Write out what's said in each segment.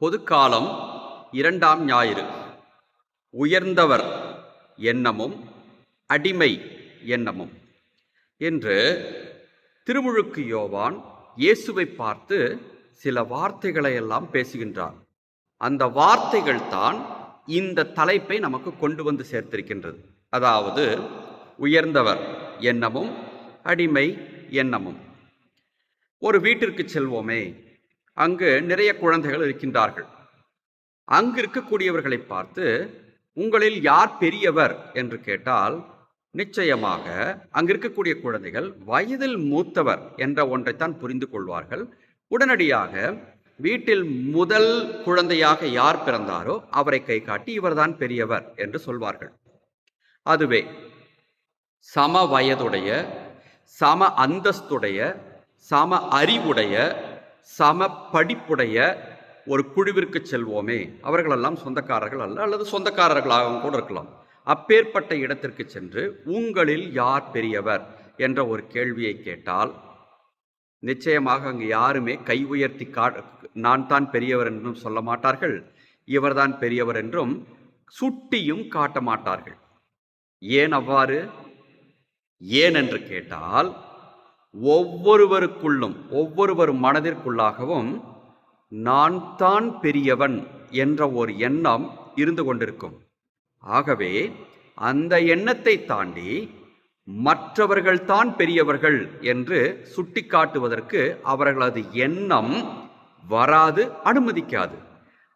பொதுக்காலம் இரண்டாம் ஞாயிறு. உயர்ந்தவர் எண்ணமும் அடிமை எண்ணமும். என்று திருமுழுக்கு யோவான் இயேசுவை பார்த்து சில வார்த்தைகளை எல்லாம் பேசுகின்றார். அந்த வார்த்தைகள் தான் இந்த தலைப்பை நமக்கு கொண்டு வந்து சேர்த்திருக்கின்றது. அதாவது உயர்ந்தவர் எண்ணமும் அடிமை எண்ணமும். ஒரு வீட்டிற்கு செல்வோமே அங்கு நிறைய குழந்தைகள் இருக்கின்றார்கள். அங்கு இருக்கக்கூடியவர்களை பார்த்து உங்களில் யார் பெரியவர்? என்று கேட்டால் நிச்சயமாக அங்கு இருக்கக்கூடிய குழந்தைகள் வயதில் மூத்தவர் என்ற ஒன்றைத்தான் புரிந்து கொள்வார்கள். உடனடியாக வீட்டில் முதல் குழந்தையாக யார் பிறந்தாரோ அவரை கை காட்டி இவர்தான் பெரியவர் என்று சொல்வார்கள். அதுவே சம வயதுடைய சம அந்தஸ்துடைய சம அறிவுடைய சம படிப்புடைய ஒரு குழுவிற்கு செல்வோமே. அவர்களெல்லாம் சொந்தக்காரர்கள் அல்ல அல்லது சொந்தக்காரர்களாகவும் கூட இருக்கலாம். அப்பேற்பட்ட இடத்திற்கு சென்று உங்களில் யார் பெரியவர்? என்ற ஒரு கேள்வியை கேட்டால் நிச்சயமாக அங்கு யாருமே கை உயர்த்தி கா நான் தான் பெரியவர் என்றும் சொல்ல மாட்டார்கள். இவர்தான் பெரியவர் என்றும் சுட்டியும் காட்ட மாட்டார்கள். ஏன் அவ்வாறு? ஏன் என்று கேட்டால் ஒவ்வொருவருக்குள்ளும் ஒவ்வொருவர் மனதிற்குள்ளாகவும் நான் தான் பெரியவன் என்ற ஒரு எண்ணம் இருந்து கொண்டிருக்கும். ஆகவே அந்த எண்ணத்தை தாண்டி மற்றவர்கள் தான் பெரியவர்கள் என்று சுட்டிக்காட்டுவதற்கு அவர்களது எண்ணம் வராது அனுமதிக்காது.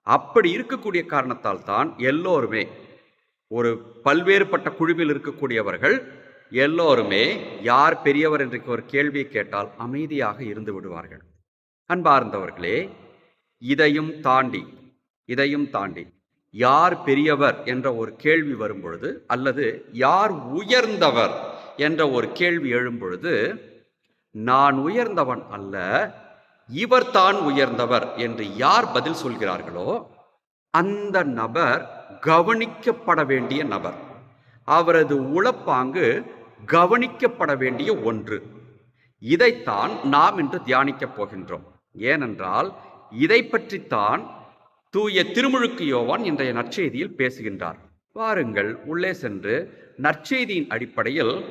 அப்படி இருக்கக்கூடிய காரணத்தால் தான் எல்லோருமே ஒரு பல்வேறுபட்ட குழுவில் இருக்கக்கூடியவர்கள் எல்லோருமே யார் பெரியவர் என்று ஒரு கேள்வியை கேட்டால் அமைதியாக இருந்து விடுவார்கள். அன்பார்ந்தவர்களே இதையும் தாண்டி இதையும் தாண்டி யார் பெரியவர் என்ற ஒரு கேள்வி வரும்பொழுது அல்லது யார் உயர்ந்தவர் என்ற ஒரு கேள்வி எழும்பொழுது நான் உயர்ந்தவன் அல்ல இவர் தான் உயர்ந்தவர் என்று யார் பதில் சொல்கிறார்களோ அந்த நபர் கவனிக்கப்பட வேண்டிய நபர். அவரது உளப்பாங்கு கவனிக்கப்பட வேண்டிய ஒன்று. இதைத்தான் நாம் இன்று தியானிக்கப் போகின்றோம். ஏனென்றால் இதை பற்றித்தான் தூய திருமுழுக்கு யோவான் இன்றைய நற்செய்தியில் பேசுகின்றார். வாருங்கள் உள்ளே சென்று நற்செய்தியின் அடிப்படையில்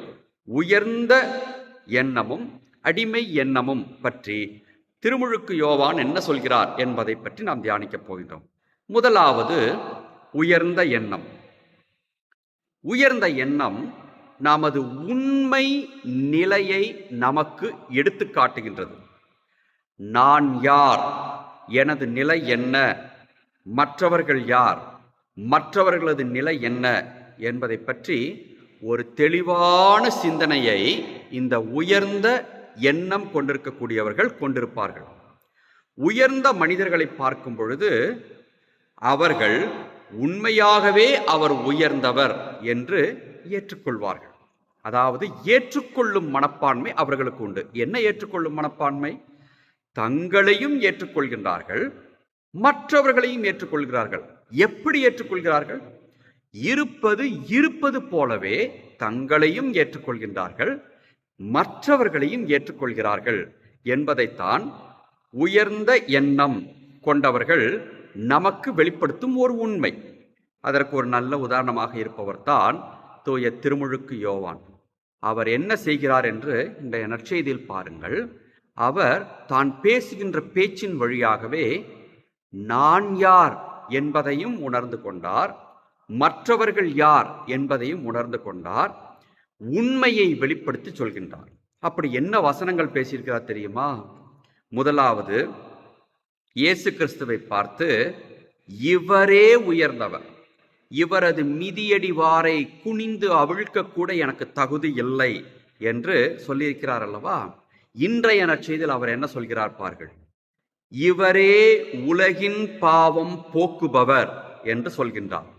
உயர்ந்த எண்ணமும் அடிமை எண்ணமும் பற்றி திருமுழுக்கு யோவான் என்ன சொல்கிறார் என்பதை பற்றி நாம் தியானிக்கப் போகின்றோம். முதலாவது உயர்ந்த எண்ணம். உயர்ந்த எண்ணம் நமது உண்மை நிலையை நமக்கு எடுத்து காட்டுகின்றது. நான் யார்? எனது நிலை என்ன? மற்றவர்கள் யார்? மற்றவர்களது நிலை என்ன? என்பதை பற்றி ஒரு தெளிவான சிந்தனையை இந்த உயர்ந்த எண்ணம் கொண்டிருக்கக்கூடியவர்கள் கொண்டிருப்பார்கள். உயர்ந்த மனிதர்களை பார்க்கும் பொழுது அவர்கள் உண்மையாகவே அவர் உயர்ந்தவர் என்று ஏற்றுக்கொள்வார்கள். அதாவது ஏற்றுக்கொள்ளும் மனப்பான்மை அவர்களுக்கு உண்டு. என்ன ஏற்றுக்கொள்ளும் மனப்பான்மை? தங்களையும் ஏற்றுக்கொள்கின்றார்கள் மற்றவர்களையும் ஏற்றுக்கொள்கிறார்கள். எப்படி ஏற்றுக்கொள்கிறார்கள்? இருப்பது இருப்பது போலவே தங்களையும் ஏற்றுக்கொள்கின்றார்கள் மற்றவர்களையும் ஏற்றுக்கொள்கிறார்கள் என்பதைத்தான் உயர்ந்த எண்ணம் கொண்டவர்கள் நமக்கு வெளிப்படுத்தும் ஒரு உண்மை. அதற்கு ஒரு நல்ல உதாரணமாக இருப்பவர் தான் தூய திருமுழுக்கு யோவான். அவர் என்ன செய்கிறார் என்று இந்த நற்செய்தியில் பாருங்கள். அவர் தான் பேசுகின்ற பேச்சின் வழியாகவே நான் யார் என்பதையும் உணர்ந்து கொண்டார் மற்றவர்கள் யார் என்பதையும் உணர்ந்து கொண்டார் உண்மையை வெளிப்படுத்தி சொல்கின்றார். அப்படி என்ன வசனங்கள் பேசியிருக்கிறார் தெரியுமா? முதலாவது இயேசு கிறிஸ்துவை பார்த்து இவரே உயர்ந்தவர். இவரது மிதியடிவாரை குனிந்து அவிழ்க்க கூட எனக்கு தகுதி இல்லை என்று சொல்லியிருக்கிறார் அல்லவா? இன்றைய நற்செய்தியில் அவர் என்ன சொல்கிறார் பார்கள் இவரே உலகின் பாவம் போக்குபவர் என்று சொல்கின்றார்.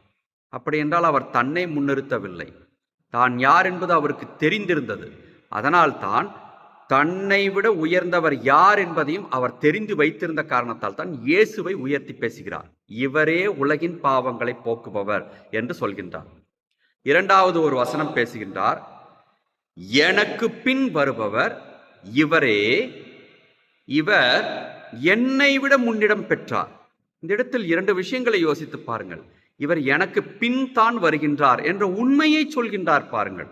அப்படி என்றால் அவர் தன்னை முன்னிறுத்தவில்லை. தான் யார் என்பது அவருக்கு தெரிந்திருந்தது. அதனால் தான் தன்னை விட உயர்ந்தவர் யார் என்பதையும் அவர் தெரிந்து வைத்திருந்த காரணத்தால் தான் இயேசுவை உயர்த்தி பேசுகிறார். இவரே உலகின் பாவங்களை போக்குபவர் என்று சொல்கின்றார். இரண்டாவது ஒரு வசனம் பேசுகின்றார். எனக்கு பின் வருபவர் இவரே இவர் என்னை விட முன்னிடம் பெற்றார். இந்த இடத்தில் இரண்டு விஷயங்களை யோசித்து பாருங்கள். இவர் எனக்கு பின் தான் வருகின்றார் என்ற உண்மையை சொல்கின்றார் பாருங்கள்.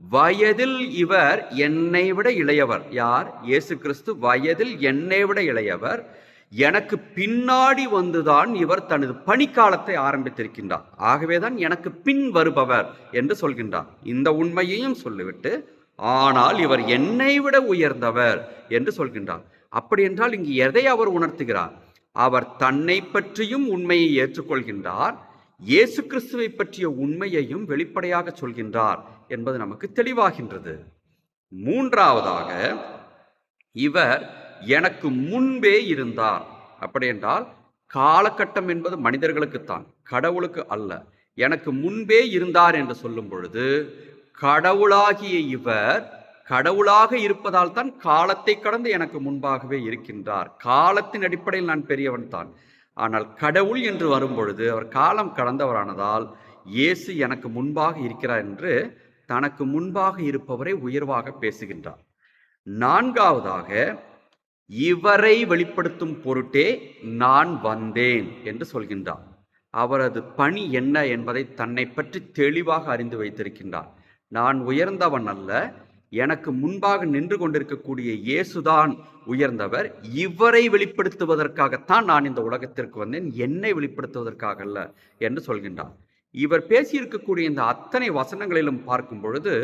வயதில் இவர் என்னை விட இளையவர். யார்? இயேசு கிறிஸ்து. வயதில் என்னை விட இளையவர். எனக்கு பின்னாடி வந்துதான் இவர் தனது பணிக்காலத்தை ஆரம்பித்திருக்கின்றார். ஆகவேதான் எனக்கு பின் வருபவர் என்று சொல்கின்றார். இந்த உண்மையையும் சொல்லிவிட்டு ஆனால் இவர் என்னை விட உயர்ந்தவர் என்று சொல்கின்றார். அப்படி என்றால் இங்கு எதை அவர் உணர்த்துகிறார்? அவர் தன்னை பற்றியும் உண்மையை ஏற்றுக்கொள்கின்றார். இயேசு கிறிஸ்துவை பற்றிய உண்மையையும் வெளிப்படையாக சொல்கின்றார். என்பது நமக்கு தெளிவாகின்றது. மூன்றாவதாக இவர் எனக்கு முன்பே இருந்தார். அப்படி என்றால் காலகட்டம் என்பது மனிதர்களுக்குத்தான் கடவுளுக்கு அல்ல. எனக்கு முன்பே இருந்தார் என்று சொல்லும் பொழுது கடவுளாகிய இவர் கடவுளாக இருப்பதால் தான் காலத்தை கடந்து எனக்கு முன்பாகவே இருக்கின்றார். காலத்தின் அடிப்படையில் நான் பெரியவன் தான். ஆனால் கடவுள் என்று வரும்பொழுது அவர் காலம் கடந்தவரானதால் இயேசு எனக்கு முன்பாக இருக்கிறார் என்று தனக்கு முன்பாக இருப்பவரை உயர்வாக பேசுகின்றார். நான்காவதாக இவரை வெளிப்படுத்தும் பொருட்டே நான் வந்தேன் என்று சொல்கின்றார். அவரது பணி என்ன என்பதை தன்னை பற்றி தெளிவாக அறிந்து வைத்திருக்கின்றார். நான் உயர்ந்தவன் அல்ல எனக்கு முன்பாக நின்று கொண்டிருக்கக்கூடிய இயேசுதான் உயர்ந்தவர். இவரை வெளிப்படுத்துவதற்காகத்தான் நான் இந்த உலகத்திற்கு வந்தேன் என்னை வெளிப்படுத்துவதற்காக அல்ல என்று சொல்கின்றார். இவர் பேசியிருக்கக்கூடிய இந்த அத்தனை வசனங்களிலும் பார்க்கும் பொழுது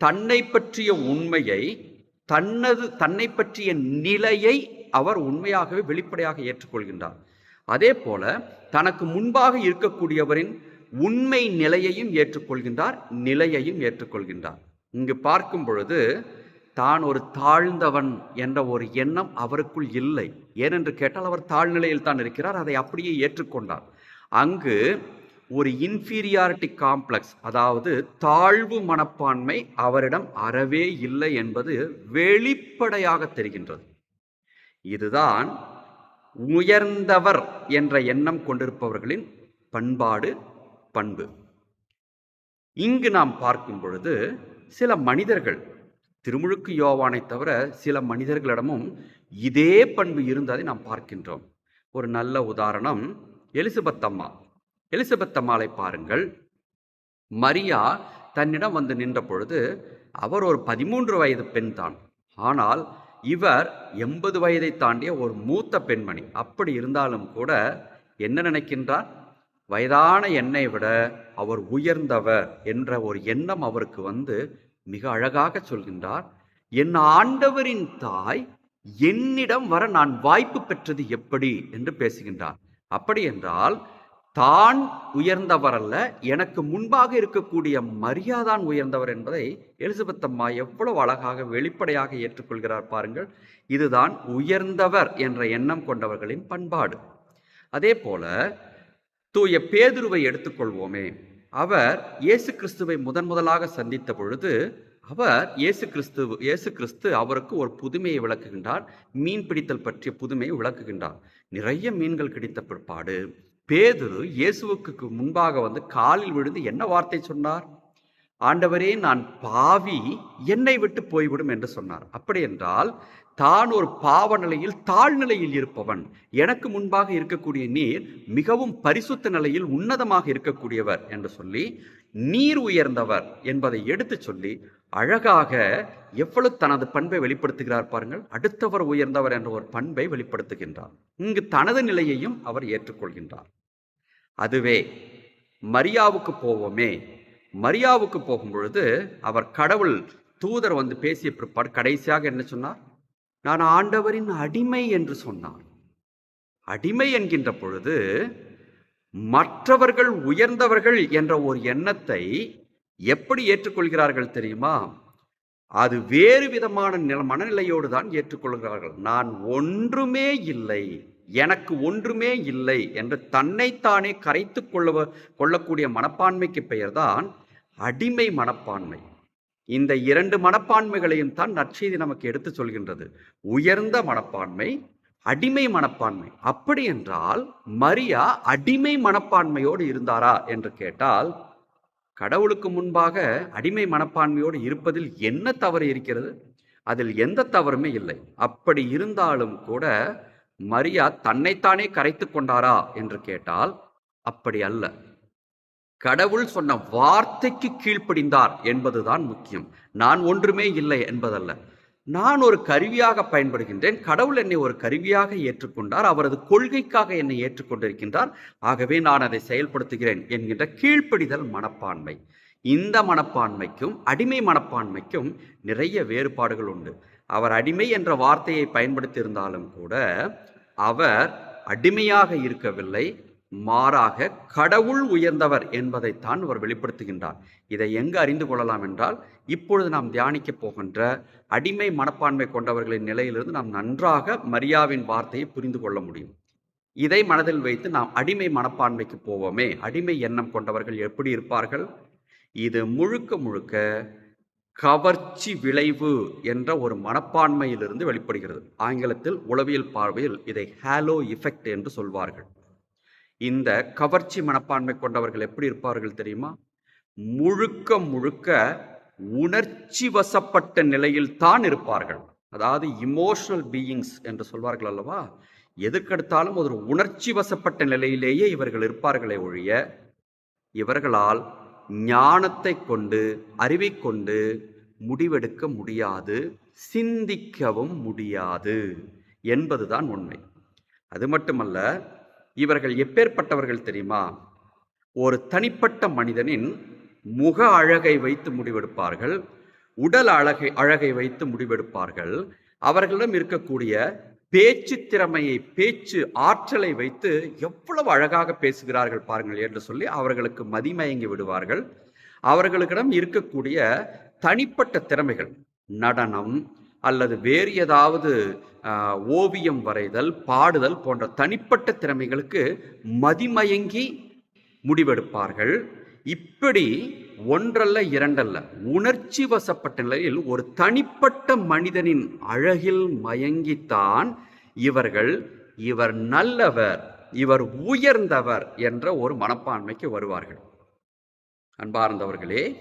தன்னை பற்றிய உண்மையை தன்னது தன்னை பற்றிய நிலையை அவர் உண்மையாகவே வெளிப்படையாக ஏற்றுக்கொள்கின்றார். அதே போல தனக்கு முன்பாக இருக்கக்கூடியவரின் உண்மை நிலையையும் ஏற்றுக்கொள்கின்றார் நிலையையும் ஏற்றுக்கொள்கின்றார். இங்கு பார்க்கும் பொழுது தான் ஒரு தாழ்ந்தவன் என்ற ஒரு எண்ணம் அவருக்குள் இல்லை. ஏனென்று கேட்டால் அவர் தாழ்நிலையில் தான் இருக்கிறார் அதை அப்படியே ஏற்றுக்கொண்டார். அங்கு ஒரு இன்ஃபீரியாரிட்டி காம்ப்ளெக்ஸ் அதாவது தாழ்வு மனப்பான்மை அவரிடம் அறவே இல்லை என்பது வெளிப்படையாக தெரிகின்றது. இதுதான் உயர்ந்தவர் என்ற எண்ணம் கொண்டிருப்பவர்களின் பண்பாடு பண்பு. இங்கு நாம் பார்க்கும் பொழுது சில மனிதர்கள் திருமுழுக்கு யோவானை தவிர சில மனிதர்களிடமும் இதே பண்பு இருந்ததை நாம் பார்க்கின்றோம். ஒரு நல்ல உதாரணம் எலிசபெத் அம்மா. எலிசபெத் அம்மாளை பாருங்கள். மரியா தன்னிடம் வந்து நின்ற பொழுது அவர் ஒரு பதிமூன்று வயது பெண் தான். ஆனால் இவர் எண்பது வயதை தாண்டிய ஒரு மூத்த பெண்மணி. அப்படி இருந்தாலும் கூட என்ன நினைக்கின்றார்? வயதான என்னை விட அவர் உயர்ந்தவர் என்ற ஒரு எண்ணம் அவருக்கு வந்து மிக அழகாக சொல்கின்றார். என் ஆண்டவரின் தாய் என்னிடம் வர நான் வாய்ப்பு பெற்றது எப்படி? என்று பேசுகின்றார். அப்படி என்றால் தான் உயர்ந்தவர் அல்ல எனக்கு முன்பாக இருக்கக்கூடிய மரியாதான் உயர்ந்தவர் என்பதை எலிசபெத் அம்மா எவ்வளவு அழகாக வெளிப்படையாக ஏற்றுக்கொள்கிறார் பாருங்கள். இதுதான் உயர்ந்தவர் என்ற எண்ணம் கொண்டவர்களின் பண்பாடு. அதே போல தூய பேதுருவை எடுத்துக்கொள்வோமே. அவர் இயேசு கிறிஸ்துவை முதன் முதலாக சந்தித்த பொழுது அவர் இயேசு கிறிஸ்து இயேசு கிறிஸ்து அவருக்கு ஒரு புதுமையை விளக்குகின்றார். மீன் பிடித்தல் பற்றிய புதுமையை விளக்குகின்றார். நிறைய மீன்கள் கிடைத்த பிற்பாடு பேதுரு இயேசுவுக்கு முன்பாக வந்து காலில் விழுந்து என்ன வார்த்தை சொன்னார்? ஆண்டவரே நான் பாவி என்னை விட்டு போய்விடும் என்று சொன்னார். அப்படி என்றால் தான் ஒரு பாவ நிலையில் தாழ்நிலையில் இருப்பவன். எனக்கு முன்பாக இருக்கக்கூடிய நீர் மிகவும் பரிசுத்த நிலையில் உன்னதமாக இருக்கக்கூடியவர் என்று சொல்லி நீர் உயர்ந்தவர் என்பதை எடுத்து சொல்லி அழகாக எவ்வளவு தனது பண்பை வெளிப்படுத்துகிறார் பாருங்கள். அடுத்தவர் உயர்ந்தவர் என்ற ஒரு பண்பை வெளிப்படுத்துகின்றார் இங்கு தனது நிலையையும் அவர் ஏற்றுக்கொள்கின்றார். அதுவே மரியாவுக்கு போவோமே. மரியாவுக்கு போகும் பொழுது அவர் கடவுள் தூதர் வந்து பேசிய பிற்பாடு கடைசியாக என்ன சொன்னார்? நான் ஆண்டவரின் அடிமை என்று சொன்னான். அடிமை என்கின்ற பொழுது மற்றவர்கள் உயர்ந்தவர்கள் என்ற ஒரு எண்ணத்தை எப்படி ஏற்றுக்கொள்கிறார்கள் தெரியுமா? அது வேறு விதமான நில மனநிலையோடு தான் ஏற்றுக்கொள்கிறார்கள். நான் ஒன்றுமே இல்லை எனக்கு ஒன்றுமே இல்லை என்று தன்னைத்தானே கரைத்து கொள்ள கொள்ளக்கூடிய மனப்பான்மைக்கு பெயர்தான் அடிமை மனப்பான்மை. இந்த இரண்டு மனப்பான்மைகளையும் தான் நற்செய்தி நமக்கு எடுத்து சொல்கின்றது. உயர்ந்த மனப்பான்மை அடிமை மனப்பான்மை. அப்படி என்றால் மரியா அடிமை மனப்பான்மையோடு இருந்தாரா என்று கேட்டால் கடவுளுக்கு முன்பாக அடிமை மனப்பான்மையோடு இருப்பதில் என்ன தவறு இருக்கிறது? அதில் எந்த தவறுமே இல்லை. அப்படி இருந்தாலும் கூட மரியா தன்னைத்தானே கரைத்து கொண்டாரா என்று கேட்டால் அப்படி அல்ல. கடவுள் சொன்ன வார்த்தைக்கு கீழ்ப்படிந்தார் என்பதுதான் முக்கியம். நான் ஒன்றுமே இல்லை என்பதல்ல. நான் ஒரு கருவியாக பயன்படுகின்றேன். கடவுள் என்னை ஒரு கருவியாக ஏற்றுக்கொண்டார். அவரது கொள்கைக்காக என்னை ஏற்றுக்கொண்டிருக்கின்றார். ஆகவே நான் அதை செயல்படுத்துகிறேன் என்கின்ற கீழ்ப்படிதல் மனப்பான்மை. இந்த மனப்பான்மைக்கும் அடிமை மனப்பான்மைக்கும் நிறைய வேறுபாடுகள் உண்டு. அவர் அடிமை என்ற வார்த்தையை பயன்படுத்தியிருந்தாலும் கூட அவர் அடிமையாக இருக்கவில்லை. மாறாக கடவுள் உயர்ந்தவர் என்பதைத்தான் அவர் வெளிப்படுத்துகின்றார். இதை எங்கு அறிந்து கொள்ளலாம் என்றால் இப்பொழுது நாம் தியானிக்க போகின்ற அடிமை மனப்பான்மை கொண்டவர்களின் நிலையிலிருந்து நாம் நன்றாக மரியாவின் வார்த்தையை புரிந்து கொள்ள முடியும். இதை மனதில் வைத்து நாம் அடிமை மனப்பான்மைக்கு போவோமே. அடிமை எண்ணம் கொண்டவர்கள் எப்படி இருப்பார்கள்? இது முழுக்க முழுக்க கவர்ச்சி விளைவு என்ற ஒரு மனப்பான்மையிலிருந்து வெளிப்படுகிறது. ஆங்கிலத்தில் உளவியல் பார்வையில் இதை ஹாலோ இஃபெக்ட் என்று சொல்வார்கள். இந்த கவர்ச்சி மனப்பான்மை கொண்டவர்கள் எப்படி இருப்பார்கள் தெரியுமா? முழுக்க முழுக்க உணர்ச்சி வசப்பட்ட நிலையில் தான் இருப்பார்கள். அதாவது இமோஷனல் பீயிங்ஸ் என்று சொல்வார்கள் அல்லவா? எதுக்கெடுத்தாலும் ஒரு உணர்ச்சி வசப்பட்ட நிலையிலேயே இவர்கள் இருப்பார்களே ஒழிய இவர்களால் ஞானத்தை கொண்டு அறிவை கொண்டு முடிவெடுக்க முடியாது சிந்திக்கவும் முடியாது என்பதுதான் உண்மை. அது மட்டுமல்ல இவர்கள் எப்பேற்பட்டவர்கள் தெரியுமா? ஒரு தனிப்பட்ட மனிதனின் முக அழகை வைத்து முடிவெடுப்பார்கள் உடல் அழகை அழகை வைத்து முடிவெடுப்பார்கள். அவர்களிடம் இருக்கக்கூடிய பேச்சு திறமையை பேச்சு ஆற்றலை வைத்து எவ்வளவு அழகாக பேசுகிறார்கள் பாருங்கள் என்று சொல்லி அவர்களுக்கு மதிமயங்கி விடுவார்கள். அவர்களுக்கிடம் இருக்கக்கூடிய தனிப்பட்ட திறமைகள் நடனம் அல்லது வேறு ஏதாவது ஓவியம் வரைதல் பாடுதல் போன்ற தனிப்பட்ட திறமைகளுக்கு மதிமயங்கி முடிவெடுப்பார்கள். இப்படி ஒன்றல்ல இரண்டல்ல உணர்ச்சி வசப்பட்ட நிலையில் ஒரு தனிப்பட்ட மனிதனின் அழகில் மயங்கித்தான் இவர்கள். இவர் நல்லவர் இவர் உயர்ந்தவர் என்ற ஒரு மனப்பான்மைக்கு வருவார்கள். அன்பார்ந்தவர்களே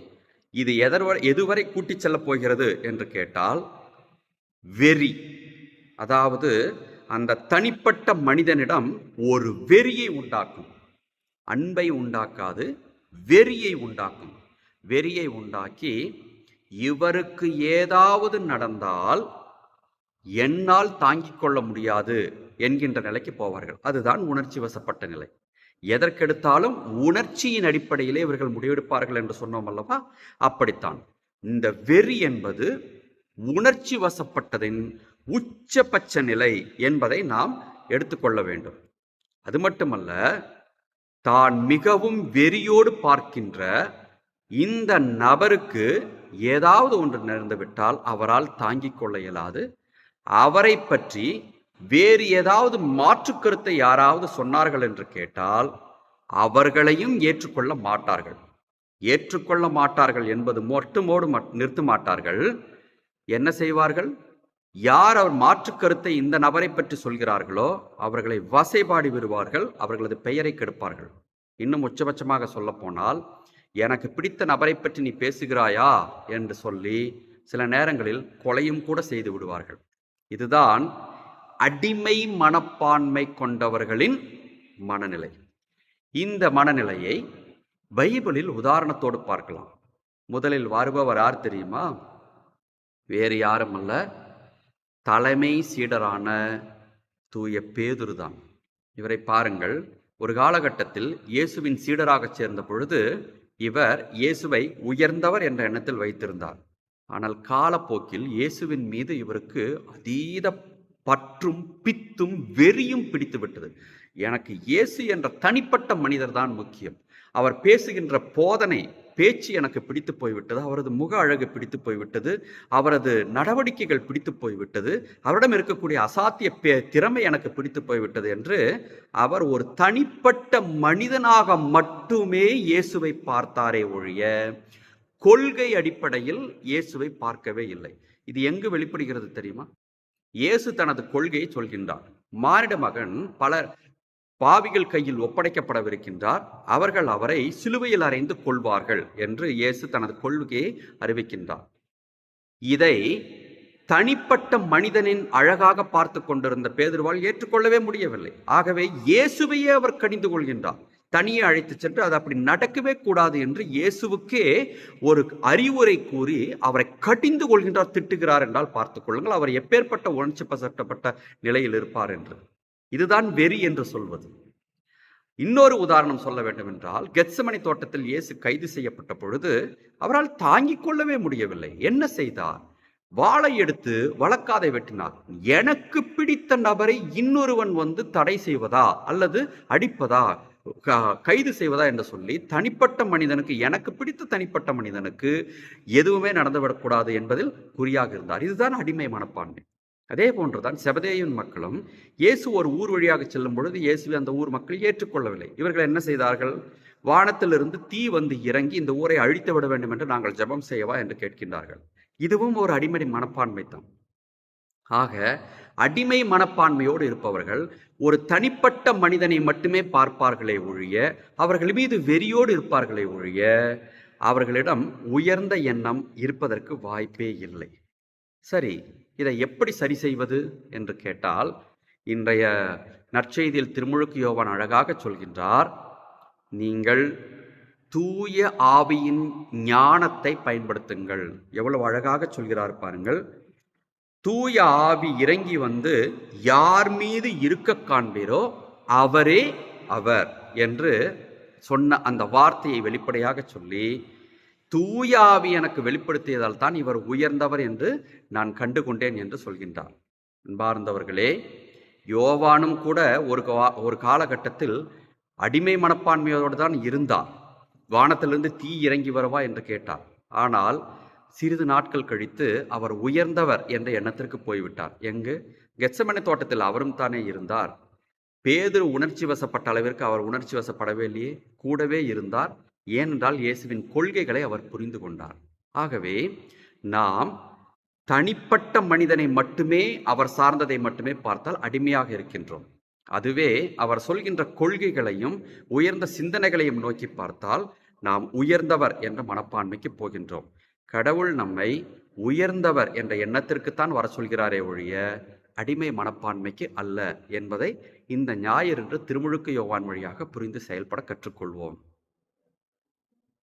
இது எதர்வரை எதுவரை கூட்டிச் செல்லப் போகிறது என்று கேட்டால் வெறி. அதாவது அந்த தனிப்பட்ட மனிதனிடம் ஒரு வெறியை உண்டாக்கும். அன்பை உண்டாக்காது வெறியை உண்டாக்கும். வெறியை உண்டாக்கி இவருக்கு ஏதாவது நடந்தால் என்னால் தாங்கிக் கொள்ள முடியாது என்கின்ற நிலைக்கு போவார்கள். அதுதான் உணர்ச்சி வசப்பட்ட நிலை. எதற்கெடுத்தாலும் உணர்ச்சியின் அடிப்படையிலே இவர்கள் முடிவெடுப்பார்கள் என்று சொன்னோம் அல்லவா? அப்படித்தான். இந்த வெறி என்பது உணர்ச்சி வசப்பட்டதின் உச்சபட்ச நிலை என்பதை நாம் எடுத்துக்கொள்ள வேண்டும். அது மட்டுமல்ல தான் மிகவும் வெறியோடு பார்க்கின்ற இந்த நபருக்கு ஏதாவது ஒன்று நேர்ந்துவிட்டால் அவரால் தாங்கிக் கொள்ள இயலாது. அவரை பற்றி வேறு ஏதாவது மாற்று கருத்தை யாராவது சொன்னார்கள் என்று கேட்டால் அவர்களையும் ஏற்றுக்கொள்ள மாட்டார்கள். ஏற்றுக்கொள்ள மாட்டார்கள் என்பது மட்டுமோடு நிறுத்த மாட்டார்கள். என்ன செய்வார்கள்? யார் அவர் மாற்று கருத்தை இந்த நபரை பற்றி சொல்கிறார்களோ அவர்களை வசைபாடி விடுவார்கள் அவர்களது பெயரை கெடுப்பார்கள். இன்னும் உச்சபட்சமாக சொல்ல போனால் எனக்கு பிடித்த நபரை பற்றி நீ பேசுகிறாயா? என்று சொல்லி சில நேரங்களில் கொலையும் கூட செய்து விடுவார்கள். இதுதான் அடிமை மனப்பான்மை கொண்டவர்களின் மனநிலை. இந்த மனநிலையை பைபிளில் உதாரணத்தோடு பார்க்கலாம். முதலில் வருபவர் யார் தெரியுமா? வேறு யாரும் அல்ல. தலைமை சீடரான தூய பேதுருதான். இவரை பாருங்கள். ஒரு காலகட்டத்தில் இயேசுவின் சீடராக சேர்ந்த பொழுது இவர் இயேசுவை உயர்ந்தவர் என்ற எண்ணத்தில் வைத்திருந்தார். ஆனால் காலப்போக்கில் இயேசுவின் மீது இவருக்கு அதீத பற்றும் பித்தும் வெறியும் பிடித்து விட்டது. எனக்கு இயேசு என்ற தனிப்பட்ட மனிதர் தான் முக்கியம். அவர் பேசுகின்ற போதனை பேச்சு எனக்கு பிடித்து போய்விட்டது அவரது முக அழகு பிடித்து போய்விட்டது அவரது நடவடிக்கைகள் பிடித்து போய்விட்டது அவரிடம் இருக்கக்கூடிய அசாத்திய பே- திறமை எனக்கு பிடித்து போய்விட்டது என்று அவர் ஒரு தனிப்பட்ட மனிதனாக மட்டுமே இயேசுவை பார்த்தாரே ஒழிய கொள்கை அடிப்படையில் இயேசுவை பார்க்கவே இல்லை. இது எங்கு வெளிப்படுகிறது தெரியுமா? இயேசு தனது கொள்கையை சொல்கின்றார். மானிட மகன் பலர் பாவிகள் கையில் ஒப்படைக்கப்படவிருக்கின்றார். அவர்கள் அவரை சிலுவையில் அறைந்து கொள்வார்கள் என்று இயேசு தனது கொள்கையை அறிவிக்கின்றார். இதை தனிப்பட்ட மனிதனின் அழகாக பார்த்து கொண்டிருந்த பேதர்வால் ஏற்றுக்கொள்ளவே முடியவில்லை. ஆகவே இயேசுவையே அவர் கடிந்து கொள்கின்றார். தனியே அழைத்து சென்று அது அப்படி நடக்கவே கூடாது என்று இயேசுவுக்கே ஒரு அறிவுரை கூறி அவரை கடிந்து கொள்கின்றார் திட்டுகிறார் என்றால் பார்த்துக் கொள்ளுங்கள். அவர் எப்பேற்பட்ட உணர்ச்சி பசட்டப்பட்ட நிலையில் இருப்பார் என்று. இதுதான் வெறி என்று சொல்வது. இன்னொரு உதாரணம் சொல்ல வேண்டும் என்றால் கெத்சமணி தோட்டத்தில் இயேசு கைது செய்யப்பட்ட பொழுது அவரால் தாங்கிக் கொள்ளவே முடியவில்லை. என்ன செய்தார்? வாளை எடுத்து வழக்காதை வெட்டினார். எனக்கு பிடித்த நபரை இன்னொருவன் வந்து தடை செய்வதா? அல்லது அடிப்பதா? க- கைது செய்வதா என்று சொல்லி தனிப்பட்ட மனிதனுக்கு எனக்கு பிடித்த தனிப்பட்ட மனிதனுக்கு எதுவுமே நடந்துவிடக்கூடாது என்பதில் குறியாக இருந்தார். இதுதான் அடிமை மனப்பான்மை. அதே போன்றுதான் செபதேயின் மக்களும் இயேசு ஒரு ஊர் வழியாக செல்லும் பொழுது இயேசுவை அந்த ஊர் மக்கள் ஏற்றுக்கொள்ளவில்லை. இவர்கள் என்ன செய்தார்கள்? வானத்திலிருந்து தீ வந்து இறங்கி இந்த ஊரை அழித்து விட வேண்டும் என்று நாங்கள் ஜெபம் செய்யவா என்று கேட்கின்றார்கள். இதுவும் ஒரு அடிமை மனப்பான்மை தான் ஆக அடிமை மனப்பான்மையோடு இருப்பவர்கள் ஒரு தனிப்பட்ட மனிதனை மட்டுமே பார்ப்பார்களே ஒழிய அவர்கள் மீது வெறியோடு இருப்பார்களே ஒழிய அவர்களிடம் உயர்ந்த எண்ணம் இருப்பதற்கு வாய்ப்பே இல்லை. சரி இதை எப்படி சரி செய்வது என்று கேட்டால் இன்றைய நற்செய்தியில் திருமுழுக்கு யோவான் அழகாக சொல்கின்றார் நீங்கள் தூய ஆவியின் ஞானத்தை பயன்படுத்துங்கள். எவ்வளவு அழகாக சொல்கிறார் பாருங்கள். தூய ஆவி இறங்கி வந்து யார் மீது இருக்க காண்பீரோ அவரே அவர் என்று சொன்ன அந்த வார்த்தையை வெளிப்படையாக சொல்லி தூயாவி எனக்கு வெளிப்படுத்தியதால் தான் இவர் உயர்ந்தவர் என்று நான் கண்டு கொண்டேன் என்று சொல்கின்றார். அன்பார்ந்தவர்களே யோவானும் கூட ஒரு கா- ஒரு காலகட்டத்தில் அடிமை மனப்பான்மையோடு தான் இருந்தார். வானத்திலிருந்து தீ இறங்கி வரவா என்று கேட்டார். ஆனால் சிறிது நாட்கள் கழித்து அவர் உயர்ந்தவர் என்ற எண்ணத்திற்கு போய்விட்டார். எங்கு? கெச்சமனை தோட்டத்தில் அவரும் தானே இருந்தார். பேதர் உணர்ச்சி வசப்பட்ட அளவிற்கு அவர் உணர்ச்சி வசப்படவே இல்லையே? கூடவே இருந்தார். ஏனென்றால் இயேசுவின் கொள்கைகளை அவர் புரிந்து கொண்டார். ஆகவே நாம் தனிப்பட்ட மனிதனை மட்டுமே அவர் சார்ந்ததை மட்டுமே பார்த்தால் அடிமையாக இருக்கின்றோம். அதுவே அவர் சொல்கின்ற கொள்கைகளையும் உயர்ந்த சிந்தனைகளையும் நோக்கி பார்த்தால் நாம் உயர்ந்தவர் என்ற மனப்பான்மைக்கு போகின்றோம். கடவுள் நம்மை உயர்ந்தவர் என்ற எண்ணத்திற்குத்தான் வர சொல்கிறாரே ஒழிய அடிமை மனப்பான்மைக்கு அல்ல என்பதை இந்த ஞாயிறன்று திருமுழுக்கு யோவான் வழியாக புரிந்து செயல்பட கற்றுக்கொள்வோம்.